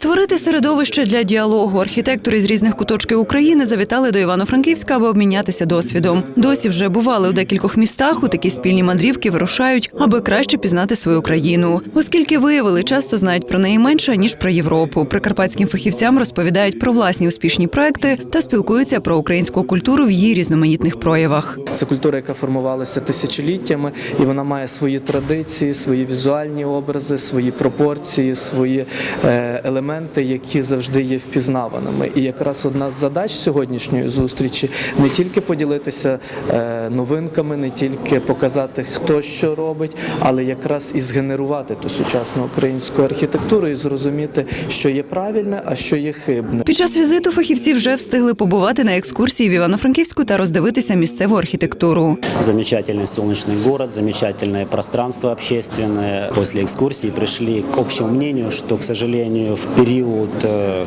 Створити середовище для діалогу. Архітектори з різних куточків України завітали до Івано-Франківська, аби обмінятися досвідом. Досі вже бували у декількох містах. У такі спільні мандрівки вирушають, аби краще пізнати свою країну. Оскільки виявили, часто знають про неї менше ніж про Європу. Прикарпатським фахівцям розповідають про власні успішні проекти та спілкуються про українську культуру в її різноманітних проявах. Це культура, яка формувалася тисячоліттями, і вона має свої традиції, свої візуальні образи, свої пропорції, свої е, елементи, які завжди є впізнаваними. І якраз одна з задач сьогоднішньої зустрічі не тільки поділитися е, новинками, не тільки показати, хто що робить, але якраз і згенерувати ту сучасну українську архітектуру і зрозуміти, що є правильне, а що є хибне. Під час візиту фахівці вже встигли побувати на екскурсії в Івано-Франківську та роздивитися місцеву архітектуру. Замечательный солнечный город, замечательное пространство общественное. После экскурсии пришли к общему мнению, что, к сожалению, в период,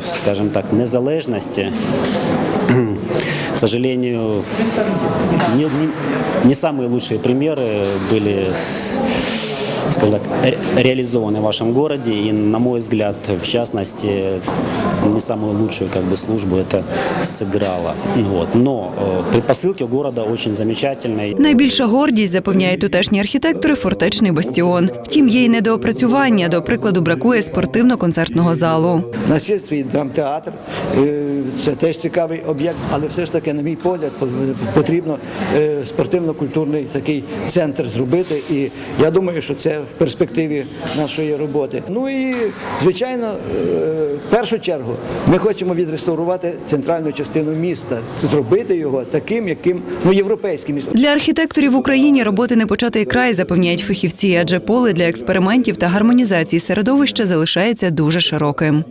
скажімо скажем так, незалежности, к сожалению, не, не- не самые лучшие примеры были скажем так, ре- реализованы в вашем городе. И, на мой взгляд, в частности, не самую лучшую как бы, службу это сыграло. Вот. Но э, предпосылки у города очень замечательные. Найбільша гордість запевняють тутешні архітектори фортечний бастіон. Втім, є й недоопрацювання. До прикладу, бракує спортивно-концертного залу. У нас є свій драмтеатр, е, це теж цікавий об'єкт, але все ж таки, на мій погляд, по- потрібно е, спортивно-культурний такий центр зробити. І я думаю, що це в перспективі нашої роботи. Ну і звичайно, е, в першу чергу ми хочемо відреставрувати центральну частину міста, зробити його таким, яким ну європейським. Для архітекторів в Україні роботи не початий край, запевняють фахівці, адже поле для експериментів та гармонізації середовища залишається дуже широким.